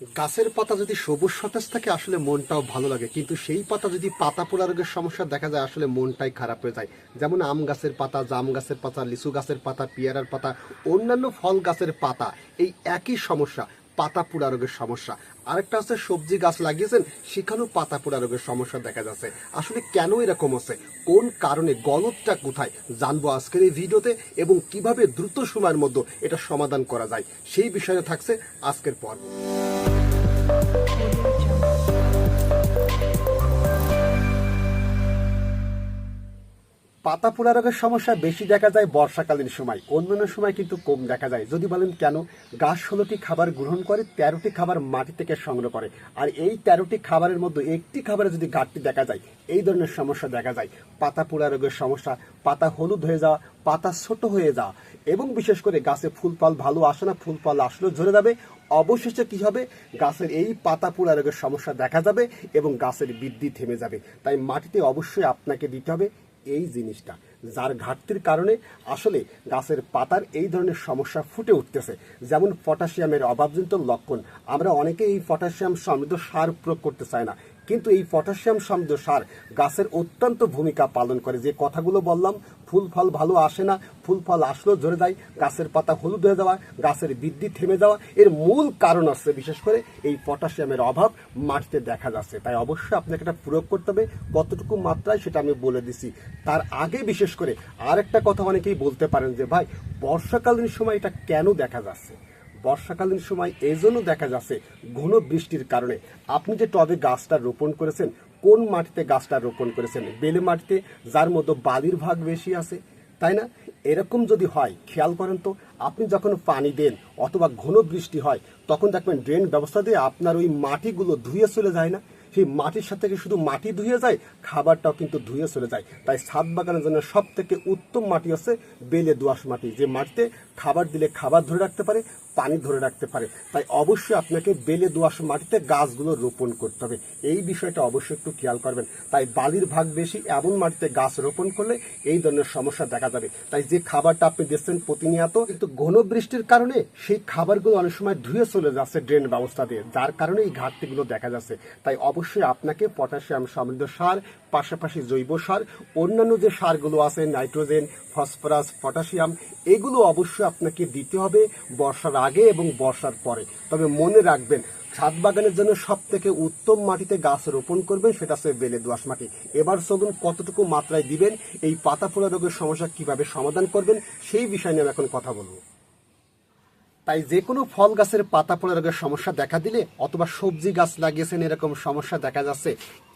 গাছের পাতা যদি সবুজ সতেজ থাকে, আসলে মনটাও ভালো লাগে। কিন্তু সেই পাতা যদি পাতা পোড়া রোগের সমস্যা দেখা যায়, আসলে মনটাই খারাপ হয়ে যায়। যেমন আম গাছের পাতা, জাম গাছের পাতা, লিচু গাছের পাতা, পেয়ারার পাতা, অন্যান্য ফল গাছের পাতা, এই একই সমস্যা। পাতা পোড়া রোগের সমস্যা। আরেকটা হচ্ছে সবজি গাছ লাগিয়েছেন, সেখানেও পাতা পোড়া রোগের সমস্যা দেখা যাচ্ছে। আসলে কেন এরকম হচ্ছে? কোন কারণে গলতটা কোথায়? জানব আজকের এই ভিডিওতে এবং কীভাবে দ্রুত সময়ের মধ্যে এটা সমাধান করা যায়। সেই বিষয়ে থাকছে আজকের পর্ব। পাতা পোড়া রোগের সমস্যা বেশি দেখা যায় বর্ষাকালীন সময়। অন্যান্য সময় কিন্তু কম দেখা যায়। যদি বলেন কেন গাছ ষোলোটি খাবার গ্রহণ করে, তেরোটি খাবার মাটি থেকে সংগ্রহ করে। আর এই তেরোটি খাবারের মধ্যে একটি খাবারে যদি ঘাটতি দেখা যায়, এই ধরনের সমস্যা দেখা যায়। পাতা পোড়া রোগের সমস্যা, পাতা হলুদ হয়ে যাওয়া, পাতা ছোট হয়ে যাওয়া। এবং বিশেষ করে গাছে ফুল ফল ভালো আসে না, ফুল ফল আসলেও ঝরে যাবে। অবশেষে কি হবে? গাছের এই পাতা পোড়া রোগের সমস্যা দেখা যাবে এবং গাছের বৃদ্ধি থেমে যাবে। তাই মাটিতে অবশ্যই আপনাকে দিতে হবে এই জিনিসটা, যার ঘাটতির কারণে আসলে গাছের পাতার এই ধরনের সমস্যা ফুটে উঠতেছে। যেমন পটাশিয়ামের অভাবজনিত লক্ষণ, আমরা অনেকে এই পটাশিয়াম সমৃদ্ধ সার প্রয়োগ করতে চাই না। কিন্তু এই পটাশিয়াম সমৃদ্ধ সার গাছের অত্যন্ত ভূমিকা পালন করে। যে কথাগুলো বললাম, ফুল ফল ভালো আসে না, ফুল ফল আসলেও ঝরে যায়, গাছের পাতা হলুদ হয়ে যাওয়া, গাছের বৃদ্ধি থেমে যাওয়া, এর মূল কারণ আছে বিশেষ করে এই পটাশিয়ামের অভাব মাটিতে দেখা যাচ্ছে। তাই অবশ্যই আপনাকে এটা প্রয়োগ করতে হবে, কতটুকু মাত্রায় সেটা আমি বলে দিছি। তার আগে বিশেষ করে আরেকটা কথা অনেকেই বলতে পারেন যে, ভাই, বর্ষাকালীন সময় এটা কেন দেখা যাচ্ছে? বর্ষাকালীন সময় এই জন্য দেখা যাচ্ছে ঘন বৃষ্টির কারণে। আপনি যে টবে গাছটা রোপণ করেছেন, কোন মাটিতে গাছটা রোপণ করেছেন? বেলে মাটিতে, যার মধ্যে বালির ভাগ বেশি আছে, তাই না? এরকম যদি হয়, খেয়াল করেন তো, আপনি যখন পানি দেন অথবা ঘন বৃষ্টি হয়, তখন দেখবেন ড্রেন ব্যবস্থা দিয়ে আপনার ওই মাটিগুলো ধুয়ে চলে যায় না? সেই মাটির সাথে শুধু মাটি ধুয়ে যায়? খাবারটাও কিন্তু ধুয়ে চলে যায়। তাই ছাদ বাগানের জন্য সব থেকে উত্তম মাটি হচ্ছে বেলে দোআঁশ মাটি। যে মাটিতে খাবার দিলে খাবার ধরে রাখতে পারে পানি ধরে রাখতে পারে। তাই অবশ্যই আপনাকে বেলে দোআঁশ মাটিতে গাছগুলো রোপণ করতে হবে। এই বিষয়টা অবশ্যই একটু খেয়াল করবেন। তাই বালির ভাগ বেশি, এমন মাটিতে গাছ রোপণ করলে এই ধরনের সমস্যা দেখা যাবে। তাই যে খাবারটা আপনি দিচ্ছেন প্রতিনিয়ত, কিন্তু ঘন বৃষ্টির কারণে সেই খাবারগুলো অনেক সময় ধুয়ে চলে যাচ্ছে ড্রেন ব্যবস্থা দিয়ে, যার কারণে এই ঘাটতিগুলো দেখা যাচ্ছে। তাই অবশ্যই আপনাকে পটাশিয়াম সমৃদ্ধ সার, পাশাপাশি জৈব সার, অন্যান্য যে সারগুলো আছে, নাইট্রোজেন, ফসফরাস, পটাশিয়াম, এগুলো অবশ্যই আপনাকে দিতে হবে বর্ষার আগে এবং বর্ষার পরে। তবে মনে রাখবেন ছাদ বাগানের জন্য সব থেকে উত্তম মাটিতে গাছ রোপণ করবেন, সেটা হচ্ছে বেলে দোআঁশ মাটি। এবার চলুন কতটুকু মাত্রায় দিবেন, এই পাতা পোড়া রোগের সমস্যা কীভাবে সমাধান করবেন, সেই বিষয় নিয়ে আমি এখন কথা বলব। তাই যে কোনো ফল গাছের পাতা পোড়া রোগের সমস্যা দেখা দিলে অথবা সবজি গাছ লাগিয়েছেন এরকম সমস্যা দেখা যাচ্ছে,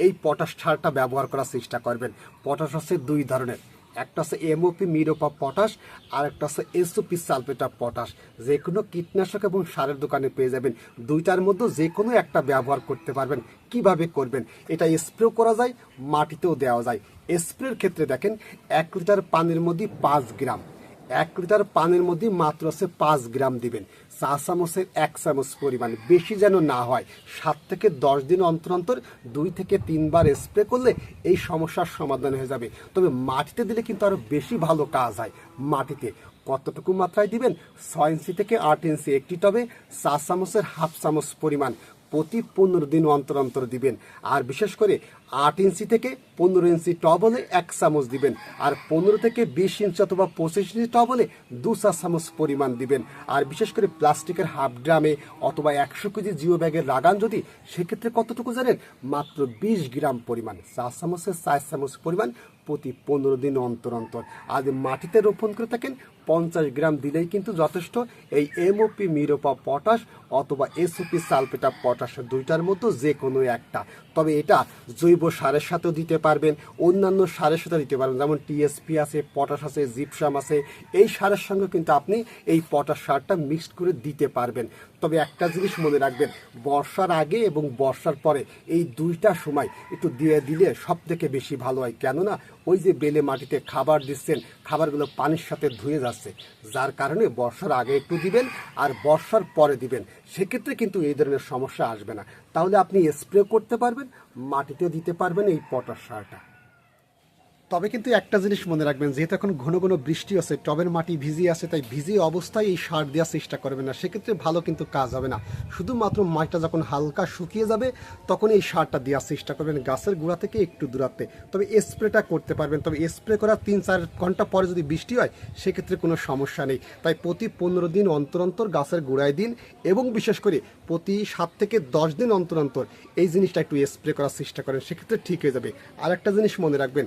এই পটাশ সারটা ব্যবহার করার চেষ্টা করবেন। পটাশ হচ্ছে দুই ধরনের। একটা হচ্ছে এমওপি মিরোপা, পটাশ আর একটা হচ্ছে এসওপি সালফেট অফ পটাশ। যে কোনো কীটনাশক এবং সারের দোকানে পেয়ে যাবেন। দুইটার মধ্যে যে কোনো একটা ব্যবহার করতে পারবেন। কীভাবে করবেন? এটা স্প্রে করা যায়, মাটিতেও দেওয়া যায়। স্প্রের ক্ষেত্রে দেখেন, এক লিটার পানির মধ্যে পাঁচ গ্রাম। এক লিটার পানির মধ্যে মাত্র আছে পাঁচ গ্রাম দিবেন। চা চামচের এক চামচ পরিমাণ। বেশি যেন না হয়, সাত থেকে দশ দিন অন্তর অন্তর দুই থেকে তিনবার স্প্রে করলে এই সমস্যার সমাধান হয়ে যাবে। তবে মাটিতে দিলে কিন্তু আরও বেশি ভালো কাজ হয় মাটিতে। কতটুকু মাত্রায় দিবেন? ছয় ইঞ্চি থেকে আট ইঞ্চি একটি টবে চা চামচের হাফ চামচ পরিমাণ। প্রতি পনেরো দিন অন্তর অন্তর দিবেন। আর বিশেষ করে আট ইঞ্চি থেকে পনেরো ইঞ্চি টব হলে এক চামচ দিবেন। আর পনেরো থেকে বিশ ইঞ্চি অথবা পঁচিশ ইঞ্চি টব হলে দু চা চামচ পরিমাণ দিবেন। আর বিশেষ করে প্লাস্টিকের হাফ ড্রামে অথবা একশো কেজি জিও ব্যাগের লাগান যদি, সেক্ষেত্রে কতটুকু জানেন? মাত্র বিশ গ্রাম পরিমাণ, চা চামচের চার চামচ পরিমাণ প্রতি পনেরো দিন অন্তর অন্তর। আর মাটিতে রোপণ করে থাকেন পঞ্চাশ গ্রাম দিলেই কিন্তু যথেষ্ট। এই এমওপি মিরোপা পটাশ অথবা এসওপি সালফেটা পটাশ দুইটার মধ্যে যে কোনো একটা। তবে এটা জৈব সারের সাথেও দিতে পারবেন, অন্যান্য সারের সাথে দিতে পারবেন। যেমন টিএসপি আছে, পটাশ আছে, জিপসাম আছে, এই সারের সঙ্গে কিন্তু আপনি এই পটাশ সারটা মিক্সড করে দিতে পারবেন। তবে একটা জিনিস মনে রাখবেন, বর্ষার আগে এবং বর্ষার পরে এই দুইটা সময় একটু দিয়ে দিলে সব থেকে বেশি ভালো হয়। কেননা ওই যে বেলে মাটিতে খাবার দিচ্ছেন, খাবারগুলো পানির সাথে ধুয়ে যাচ্ছে। যার কারণে বর্ষার আগে একটু দিবেন আর বর্ষার পরে দিবেন। সেক্ষেত্রে কিন্তু এই ধরনের সমস্যা আসবে না। তাহলে আপনি স্প্রে করতে পারবেন মাটিতে দিতে পারবেন এই পটাশ সারটা। তবে কিন্তু একটা জিনিস মনে রাখবেন, যেহেতু এখন ঘন ঘন বৃষ্টি আছে টবের মাটি ভিজিয়ে আছে, তাই ভিজিয়ে অবস্থায় এই সার দেওয়ার চেষ্টা করবেন না। সেক্ষেত্রে ভালো কিন্তু কাজ হবে না। শুধুমাত্র মাটিটা যখন হালকা শুকিয়ে যাবে, তখন এই সারটা দেওয়ার চেষ্টা করবেন গাছের গোড়া থেকে একটু দূরাত্বে। তবে স্প্রেটা করতে পারবেন, তবে স্প্রে করার তিন চার ঘণ্টা পরে যদি বৃষ্টি হয়, সেক্ষেত্রে কোনো সমস্যা নেই। তাই প্রতি পনেরো দিন অন্তর অন্তর গাছের গোড়ায় দিন এবং বিশেষ করে প্রতি সাত থেকে দশ দিন অন্তর অন্তর এই জিনিসটা একটু স্প্রে করার চেষ্টা করেন, সেক্ষেত্রে ঠিক হয়ে যাবে। আর একটা জিনিস মনে রাখবেন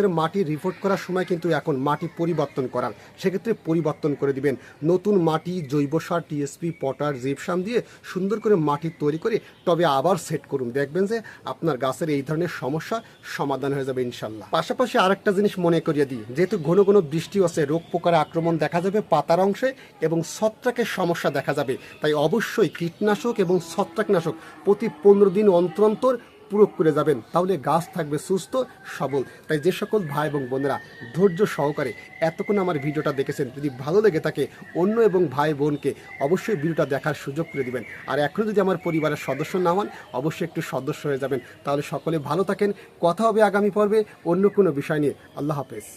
গাছের মাটি রিপোর্ট করার সময় কিন্তু এখন মাটি পরিবর্তন করার সেক্ষেত্রে পরিবর্তন করে দিবেন। নতুন মাটি, জৈব সার টিএসপি পটার জিপসাম দিয়ে সুন্দর করে মাটি তৈরি করে তবে আবার সেট করুন। দেখবেন যে আপনার গাছের এই ধরনের সমস্যা সমাধান হয়ে যাবে ইনশাল্লাহ পাশাপাশি আরেকটা জিনিস মনে করিয়ে দিই। যেহেতু ঘন ঘন বৃষ্টি আছে রোগ পোকার আক্রমণ দেখা যাবে পাতার অংশে এবং ছত্রাকের সমস্যা দেখা যাবে। তাই অবশ্যই কীটনাশক এবং ছত্রাকনাশক প্রতি পনেরো দিন অন্তর অন্তর প্রয়োগ করে যাবেন, তাহলে গাছ থাকবে সুস্থ, সবল। তাই যে সকল ভাই এবং বোনেরা ধৈর্য সহকারে এতক্ষণ আমার ভিডিওটা দেখেছেন, যদি ভালো লেগে থাকে অন্য এবং ভাই বোনকে অবশ্যই ভিডিওটা দেখার সুযোগ করে দিবেন। আর এখনও যদি আমার পরিবারের সদস্য না হন, অবশ্যই একটু সদস্য হয়ে যাবেন। তাহলে সকলে ভালো থাকেন, কথা হবে আগামী পর্বে অন্য কোনো বিষয় নিয়ে। আল্লাহ হাফেজ।